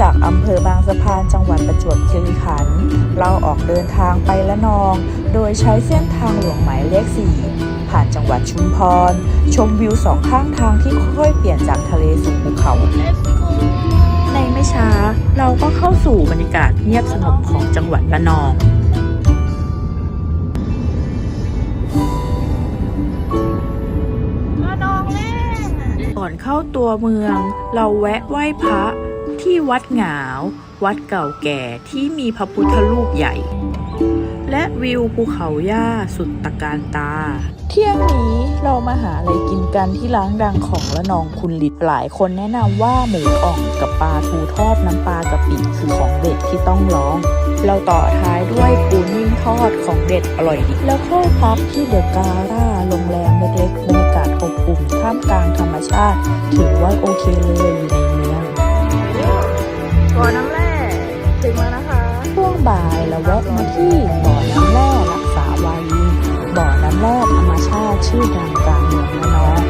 จากอำเภอบางสะพานจังหวัดประจวบคีรีขันธ์เราออกเดินทางไปละนอง โดยใช้เส้นทางหลวงหมายเลข 4 ผ่านจังหวัดชุมพร ชมวิวสองข้างทางที่ค่อยๆเปลี่ยนจากทะเลสู่ภูเขา ในไม่ช้าเราก็เข้าสู่บรรยากาศเงียบสงบของจังหวัดละนองมาดองแม่ก่อนเข้าตัวเมือง เราแวะไหว้พระ ที่วัดหงาว วัดเก่าแก่ที่มีพระพุทธรูปใหญ่ และวิวภูเขาย่าสุดตะการตา เที่ยงนี้เรามาหาอะไรกินกันที่ร้านดังของละนองคุณลิดหลายคนแนะนำว่าหมูอ่องกับปลาทูทอดน้ำปลากะปิคือของเด็ดที่ต้องลอง เราต่อท้ายด้วยปูนิ่มทอดของเด็ดอร่อยดีแล้วเข้าพักที่เดอะการ่าโรงแรมเล็กๆบรรยากาศอบอุ่นท่ามกลางธรรมชาติ ถือว่าโอเคเลยอยู่ในเมือง งบ่ายเราแวะมาที่บ่อน้ำแร่รักษาวารีบ่อน้ำแร่ธรรมชาติชื่อดังกลางเมืองระนอง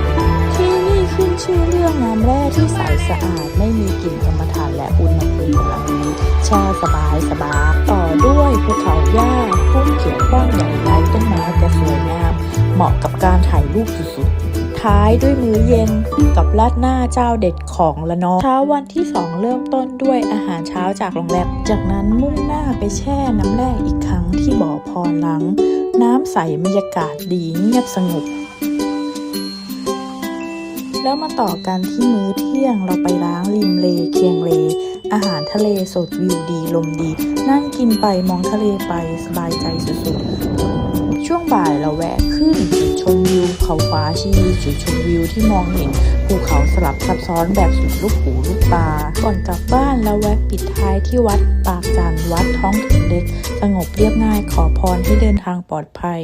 ที่นี่ขึ้นชื่อเรื่องน้ำแร่ที่ใสสะอาดไม่มีกลิ่นกรรมฐานและอุณหภูมิกำลังดีแช่สบายสบายต่อด้วยภูเขาหญ้าทุ่งเขียวกว้างใหญ่ไร้ต้นไม้จะสวยงาม เหมาะกับการถ่ายรูปสุดๆ ท้ายด้วยมื้อเย็นกับราดหน้าเจ้าเด็ดของละนองเช้าวันที่ 2 เริ่มต้นด้วยอาหารเช้าจากโรงแรม จากนั้นมุ่งหน้าไปแช่น้ำแร่อีกครั้งที่บ่อพรหลัง น้ำใสบรรยากาศดีเงียบสงบแล้วมาต่อกันที่มื้อเที่ยงเราไปล้างริมเลเคียงเล อาหารทะเลสดวิวดีลมดี นั่งกินไปมองทะเลไปสบายใจสุดๆ ช่วงบ่ายเราแวะขึ้นชมวิวเขาฟ้าชี จุดชมวิวที่มองเห็นภูเขาสลับซับซ้อนแบบสุดลูกหูลูกตา ก่อนกลับบ้านเราแวะปิดท้ายที่วัดปากจันวัดท้องถิ่นเล็ก สงบเรียบง่ายขอพรให้เดินทางปลอดภัย